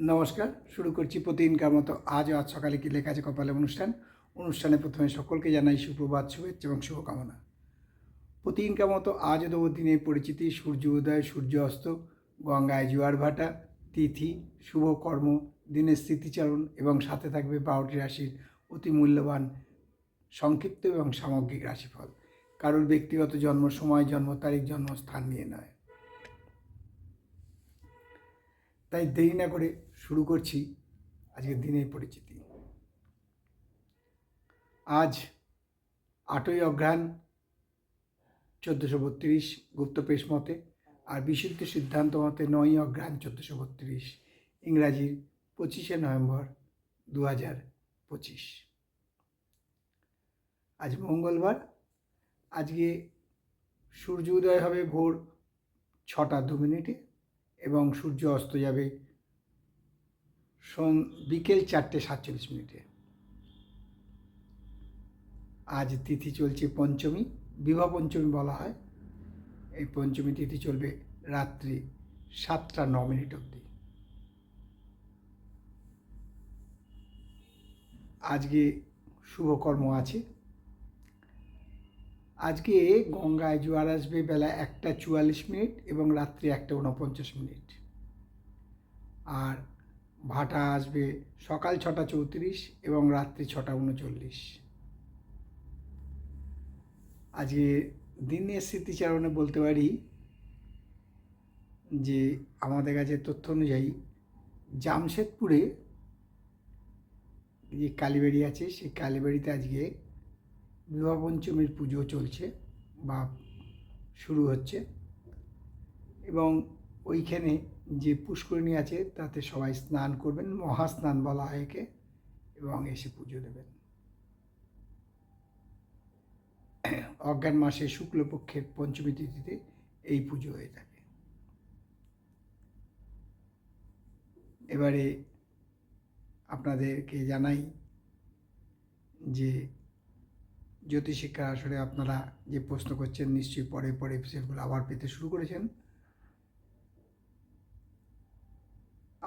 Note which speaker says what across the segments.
Speaker 1: নমস্কার, শুরু করছি প্রতিদিনকার মতো আজও আজ সকালে কি লেখা আছে কপালে অনুষ্ঠান। অনুষ্ঠানে প্রথমে সকলকে জানাই সুপ্রভাত, শুভেচ্ছা এবং শুভকামনা। প্রতিদিনকার মতো আজও দেবো দিনের পরিচিতি, সূর্য উদয়, সূর্য অস্ত, গঙ্গায় জোয়ার ভাটা, তিথি, শুভ কর্ম, দিনের স্মৃতিচারণ এবং সাথে থাকবে বারোটি রাশির অতি মূল্যবান সংক্ষিপ্ত এবং সামগ্রিক রাশিফল। কারোর ব্যক্তিগত জন্ম সময়, জন্ম তারিখ, জন্মস্থান নিয়ে নয়। তাই দেরি না করে শুরু করছি আজকের দিনের পরিচিতি। আজ আটই অঘ্রাণ চোদ্দোশো বত্রিশ গুপ্তপেশ মতে আর বিশুদ্ধ সিদ্ধান্ত মতে নয়ই অঘ্রাণ চোদ্দোশো বত্রিশ ইংরাজির পঁচিশে নভেম্বর দু হাজার পঁচিশ। আজ মঙ্গলবার, আজকে সূর্য উদয় হবে ভোর ছটা দু মিনিটে। এবং সূর্য অস্ত যাবে সন বিকেল চারটে সাতচল্লিশ মিনিটে। আজ তিথি চলছে পঞ্চমী, বিবাহ পঞ্চমী বলা হয়। এই পঞ্চমী তিথি চলবে রাত্রি সাতটা ন মিনিট অবধি। আজকে শুভকর্ম আছে। আজকে গঙ্গায় জোয়ার আসবে বেলা একটা চুয়াল্লিশ মিনিট এবং রাত্রি একটা উনপঞ্চাশ মিনিট। আর ভাটা আসবে সকাল ছটা চৌত্রিশ এবং রাত্রি ছটা উনচল্লিশ আজকে দিনের স্মৃতিচারণে বলতে পারি যে আমাদের কাছে তথ্য অনুযায়ী জামশেদপুরে যে কালীবাড়ি আছে, সেই কালীবাড়িতে আজকে বিবাহ পঞ্চমীর পুজো চলছে বা শুরু হচ্ছে এবং ওইখানে যে পুষ্করিণী আছে তাতে সবাই স্নান করবেন, মহাস্নান বলা হয় একে, এবং এসে পুজো দেবেন। অজ্ঞান মাসে শুক্লপক্ষের পঞ্চমী তিথিতে এই পুজো হয়ে থাকে। এবারে আপনাদেরকে জানাই যে জ্যোতিষিক্ষা আসলে আপনারা যে প্রশ্ন করছেন, নিশ্চয়ই পরে পরে সেগুলো আবার পেতে শুরু করেছেন।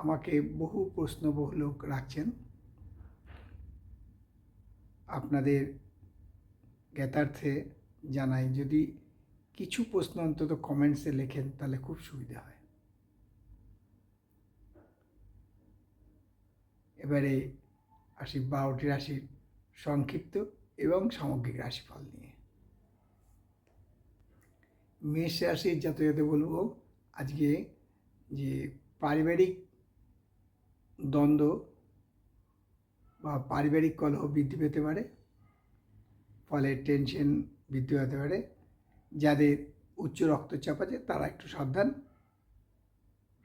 Speaker 1: আমাকে বহু প্রশ্ন বহু লোক রাখছেন। আপনাদের জ্ঞাতার্থে জানাই, যদি কিছু প্রশ্ন অন্তত কমেন্টসে লেখেন, তাহলে খুব সুবিধা হয়। এবারে আসি বারোটি রাশির সংক্ষিপ্ত এবং সামগ্রিক রাশিফল নিয়ে। মেষ রাশির যাতায়াতে বলব, আজকে যে পারিবারিক দ্বন্দ্ব বা পারিবারিক কলহ বৃদ্ধি পেতে পারে, ফলে টেনশন বৃদ্ধি হতে পারে, যাদের উচ্চ রক্তচাপ আছে তারা একটু সাবধান।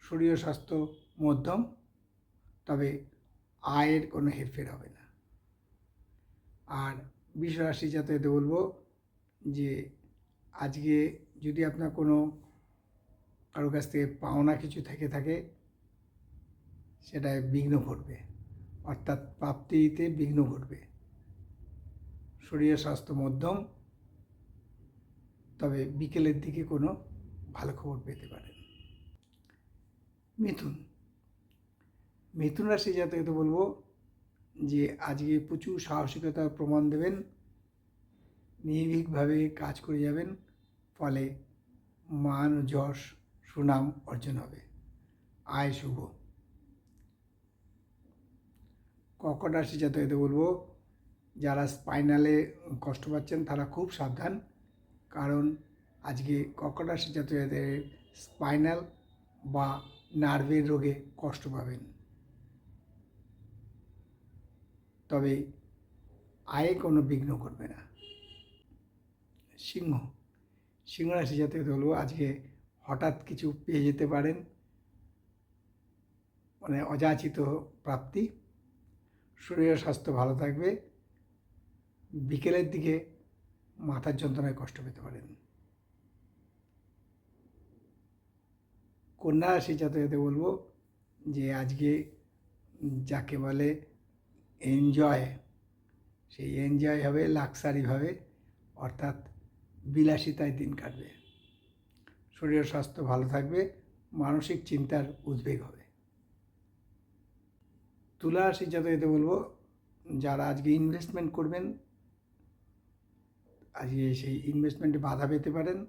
Speaker 1: শরীর স্বাস্থ্য মধ্যম, তবে আয়ের কোনো হেরফের হবে না। আর বিশ্বরাশি যাতায়াতে বলব যে আজকে যদি আপনার কোনো কারও কাছ থেকে পাওনা কিছু থেকে থাকে, সেটায় বিঘ্ন ঘটবে। অর্থাৎ প্রাপ্তিতে বিঘ্ন ঘটবে। শরীর স্বাস্থ্য মধ্যম, তবে বিকেলের দিকে কোনো ভালো খবর পেতে পারেন। মিথুন। মিথুন রাশি যাতায়াতে বলব যে আজকে প্রচুর সাহসিকতার প্রমাণ দেবেন, নির্ভীকভাবে কাজ করে যাবেন, ফলে মান যশ সুনাম অর্জন হবে। আয় শুভ। কর্কট রাশি যাতায়াতে বলব, যারা স্পাইনালে কষ্ট পাচ্ছেন তারা খুব সাবধান, কারণ আজকে কর্কট রাশি যাতায়াতের স্পাইনাল বা নার্ভের রোগে কষ্ট পাবেন। তবে আয়ে কোনো বিঘ্ন করবে না। সিংহ সিংহ রাশি বলব আজকে হঠাৎ কিছু পেয়ে যেতে পারেন। মানে অযাচিত প্রাপ্তি। শরীরের স্বাস্থ্য ভালো থাকবে। বিকেলের দিকে মাথার যন্ত্রণায় কষ্ট পেতে পারেন। কন্যা রাশি যাতে বলব যে আজকে যাকে বলে এনজয় সেই এনজয় হবে লাক্সারিভাবে অর্থাৎ বিলাসিতায় দিন কাটবে। শরীর স্বাস্থ্য ভালো থাকবে, মানসিক চিন্তার উদ্বেগ হবে। তুলা রাশি জাতকতে বলব, যারা আজকে ইনভেস্টমেন্ট করবেন, আজকে সেই ইনভেস্টমেন্টে বাধা পেতে পারেন,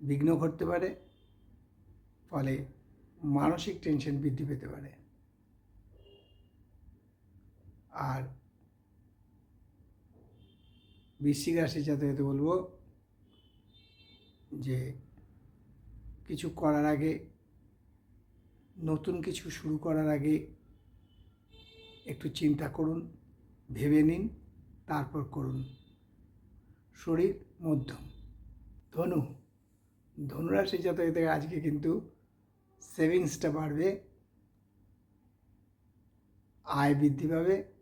Speaker 1: বিঘ্ন ঘটতে পারে, ফলে মানসিক টেনশন বৃদ্ধি পেতে পারে। আর বৃশ্চিক রাশির জাতকতে বলব যে কিছু করার আগে, নতুন কিছু শুরু করার আগে একটু চিন্তা করুন, ভেবে নিন, তারপর করুন। শরীর, মধ্যম। ধনু ধনুরাশি থেকে আজকে কিন্তু সেভিংসটা বাড়বে, আয় বৃদ্ধি পাবে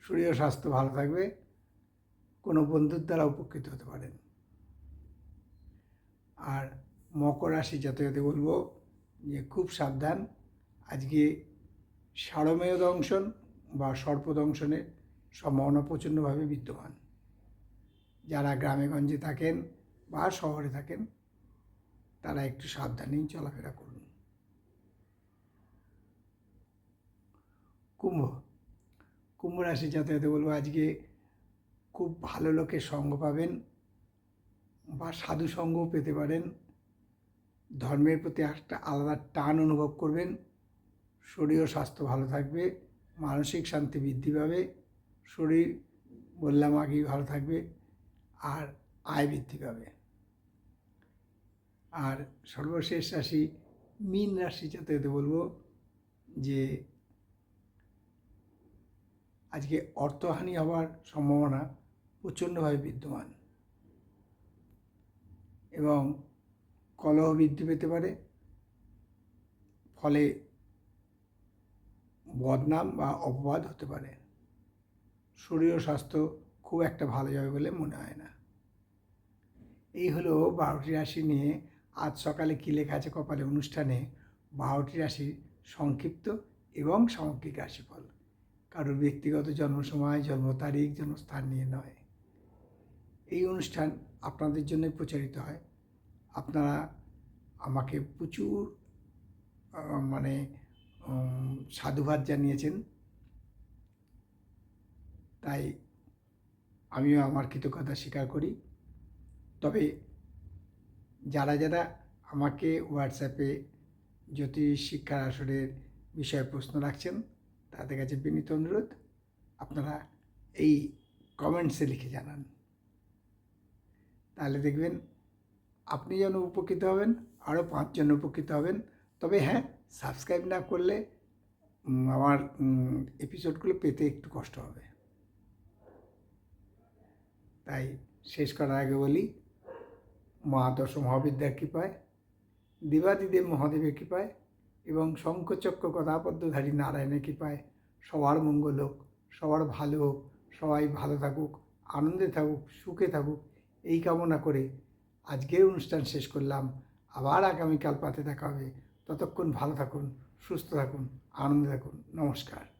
Speaker 1: শরীর স্বাস্থ্য ভালো থাকবে, কোনো বন্ধুর দ্বারা উপকৃত হতে পারেন। আর মকর রাশি যাতে যাতে বলব যে খুব সাবধান, আজকে সারমেয় দংশন বা সর্পদংশনের সম্ভাবনা প্রচণ্ডভাবে বিদ্যমান। যারা গ্রামে গঞ্জে থাকেন বা শহরে থাকেন, তারা একটু সাবধানেই চলাফেরা করুন। কুম্ভ কুম্ভ রাশি যাতায়াতে বলব, আজকে খুব ভালো লোকের সঙ্গ পাবেন বা সাধু সঙ্গও পেতে পারেন। ধর্মের প্রতি একটা আলাদা টান অনুভব করবেন। শরীর ও স্বাস্থ্য ভালো থাকবে, মানসিক শান্তি বৃদ্ধি পাবে, শরীর বললাম আগেই ভালো থাকবে, আর আয় বৃদ্ধি পাবে। আর সর্বশেষ রাশি, মীন রাশি যাতে বলব যে আজকে অর্থহানি হওয়ার সম্ভাবনা প্রচণ্ডভাবে বিদ্যমান। এবং কলহ বৃদ্ধি পেতে পারে। ফলে বদনাম বা অপবাদ হতে পারে। শরীর স্বাস্থ্য খুব একটা ভালো যাবে বলে মনে হয় না। এই হলো বারোটি রাশি নিয়ে আজ সকালে কী লেখা আছে কপালে অনুষ্ঠানে। বারোটি রাশির সংক্ষিপ্ত এবং সামগ্রিক রাশিফল। কারোর ব্যক্তিগত জন্ম সময় জন্ম তারিখ জন্মস্থান নিয়ে নয়। এই অনুষ্ঠান আপনাদের জন্য প্রচারিত হয়। আপনারা আমাকে প্রচুর মানে সাধুবাদ জানিয়েছেন। তাই আমিও আমার কৃতজ্ঞতা স্বীকার করি। তবে যারা যারা আমাকে হোয়াটসঅ্যাপে জ্যোতিষ শিক্ষার আসরের বিষয়ে প্রশ্ন রাখছেন তাদের কাছে বিনীত অনুরোধ, আপনারা এই কমেন্টসে লিখে জানান। তাহলে দেখবেন আপনি যেন উপকৃত হবেন আরও পাঁচজন উপকৃত হবেন। তবে হ্যাঁ সাবস্ক্রাইব না করলে আমার এপিসোডগুলো পেতে একটু কষ্ট হবে। তাই শেষ করার আগে বলি মা দশ মহাবিদ্যার কৃপায়, দেবাদিদেব মহাদেবের কৃপায় এবং শঙ্খচক্র কথাপদ্মধারী নারায়ণের কৃপায় সবার মঙ্গল হোক, সবার ভালো হোক, সবাই ভালো থাকুক, আনন্দে থাকুক, সুখে থাকুক, এই কামনা করে আজকের অনুষ্ঠান শেষ করলাম। আবার আগামীকাল পাতে দেখা হবে। ততক্ষণ ভালো থাকুন, সুস্থ থাকুন, আনন্দে থাকুন। নমস্কার।